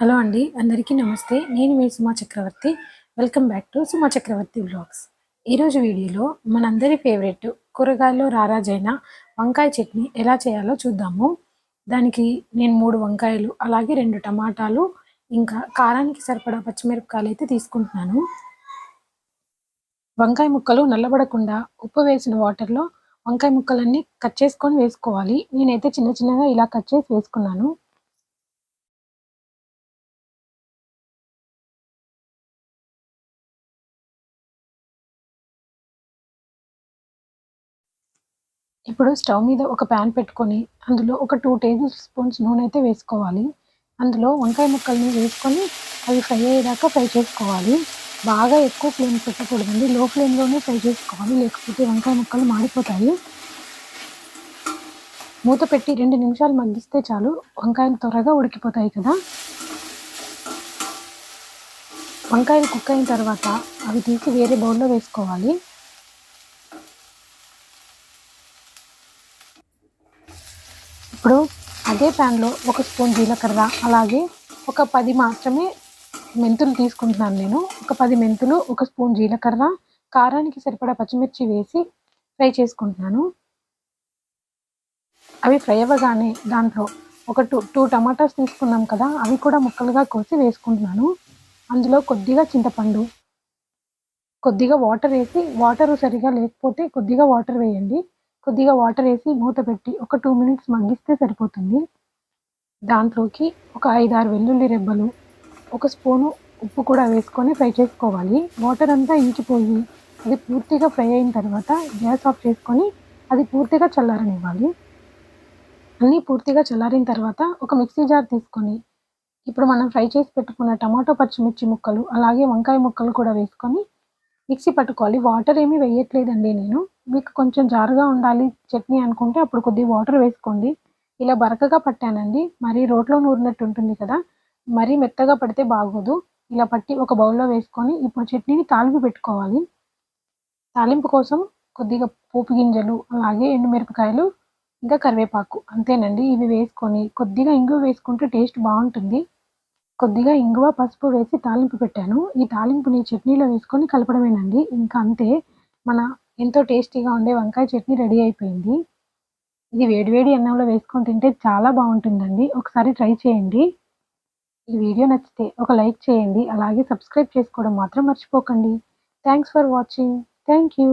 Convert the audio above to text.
Hello అండి అందరికీ నమస్తే. నేను మీ Suma Chakravarthi. Welcome back to Suma Chakravarthi vlogs ఈరోజు వీడియోలో మనందరి ఫేవరెట్ కూరగాయల్లో రారాజైన వంకాయ చట్నీ ఎలా చేయాలో చూద్దాము. దానికి నేను మూడు వంకాయలు అలాగే రెండు టమాటాలు ఇంకా కారానికి సరిపడా పచ్చిమిరపకాయలు అయితే తీసుకుంటున్నాను. వంకాయ ముక్కలు నల్లబడకుండా ఉప్పు వేసిన వాటర్లో వంకాయ ముక్కలన్నీ కట్ చేసుకొని వేసుకోవాలి. నేనైతే చిన్న చిన్నగా ఇలా కట్ చేసి వేసుకున్నాను. ఇప్పుడు స్టవ్ మీద ఒక ప్యాన్ పెట్టుకొని అందులో ఒక టూ టేబుల్ స్పూన్స్ నూనె అయితే వేసుకోవాలి. అందులో వంకాయ ముక్కల్ని వేసుకొని అవి ఫ్రై అయ్యేదాకా ఫ్రై చేసుకోవాలి. బాగా ఎక్కువ ఫ్లేమ్ పెట్టకూడదండి. లో ఫ్లేమ్లోనే ఫ్రై చేసుకోవాలి. లేకపోతే వంకాయ ముక్కలు మాడిపోతాయి. మూత పెట్టి రెండు నిమిషాలు మగ్గిస్తే చాలు. వంకాయలు త్వరగా ఉడికిపోతాయి కదా. వంకాయలు కుక్ అయిన తర్వాత అవి తీసి వేరే బౌల్లో వేసుకోవాలి. ఇప్పుడు అదే ప్యాన్లో ఒక స్పూన్ జీలకర్ర అలాగే ఒక పది మాత్రమే మెంతులు తీసుకుంటున్నాను నేను. ఒక పది మెంతులు ఒక స్పూన్ జీలకర్ర కారానికి సరిపడా పచ్చిమిర్చి వేసి ఫ్రై చేసుకుంటున్నాను. అవి ఫ్రై అవ్వగానే దాంట్లో ఒక టూ టూ టమాటాస్ తీసుకున్నాం కదా అవి కూడా ముక్కలుగా కోసి వేసుకుంటున్నాను. అందులో కొద్దిగా చింతపండు కొద్దిగా వాటర్ వేసి వాటర్ సరిగా లేకపోతే కొద్దిగా వాటర్ వేయండి. కొద్దిగా వాటర్ వేసి మూత పెట్టి ఒక టూ మినిట్స్ మగ్గిస్తే సరిపోతుంది. దాంట్లోకి ఒక ఐదారు వెల్లుల్లి రెబ్బలు ఒక స్పూను ఉప్పు కూడా వేసుకొని ఫ్రై చేసుకోవాలి. వాటర్ అంతా ఇంకిపోయి అది పూర్తిగా ఫ్రై అయిన తర్వాత గ్యాస్ ఆఫ్ చేసుకొని అది పూర్తిగా చల్లారనివ్వాలి. అన్నీ పూర్తిగా చల్లారిన తర్వాత ఒక మిక్సీ జార్ తీసుకొని ఇప్పుడు మనం ఫ్రై చేసి పెట్టుకున్న టమాటో పచ్చిమిర్చి ముక్కలు అలాగే వంకాయ ముక్కలు కూడా వేసుకొని మిక్సీ పట్టుకోవాలి. వాటర్ ఏమీ వేయట్లేదండి నేను. మీకు కొంచెం జారుగా ఉండాలి చట్నీ అనుకుంటే అప్పుడు కొద్దిగా వాటర్ వేసుకోండి. ఇలా బరకగా పట్టానండి. మరి రోట్లో నూరినట్టు ఉంటుంది కదా మరీ మెత్తగా పడితే బాగోదు. ఇలా పట్టి ఒక బౌల్లో వేసుకొని ఇప్పుడు చట్నీని తాలింపు పెట్టుకోవాలి. తాలింపు కోసం కొద్దిగా పోపు గింజలు అలాగే ఎండుమిరపకాయలు ఇంకా కరివేపాకు అంతేనండి. ఇవి వేసుకొని కొద్దిగా ఇంగువ వేసుకుంటే టేస్ట్ బాగుంటుంది. కొద్దిగా ఇంగువ పసుపు వేసి తాలింపు పెట్టాను. ఈ తాలింపుని చట్నీలో వేసుకొని కలపడమేనండి. ఇంకా అంతే మన ఎంతో టేస్టీగా ఉండే వంకాయ చట్నీ రెడీ అయిపోయింది. ఇది వేడివేడి అన్నంలో వేసుకొని తింటే చాలా బాగుంటుందండి. ఒకసారి ట్రై చేయండి. ఈ వీడియో నచ్చితే ఒక లైక్ చేయండి. అలాగే సబ్స్క్రైబ్ చేసుకోవడం మాత్రం మర్చిపోకండి. Thanks for watching thank you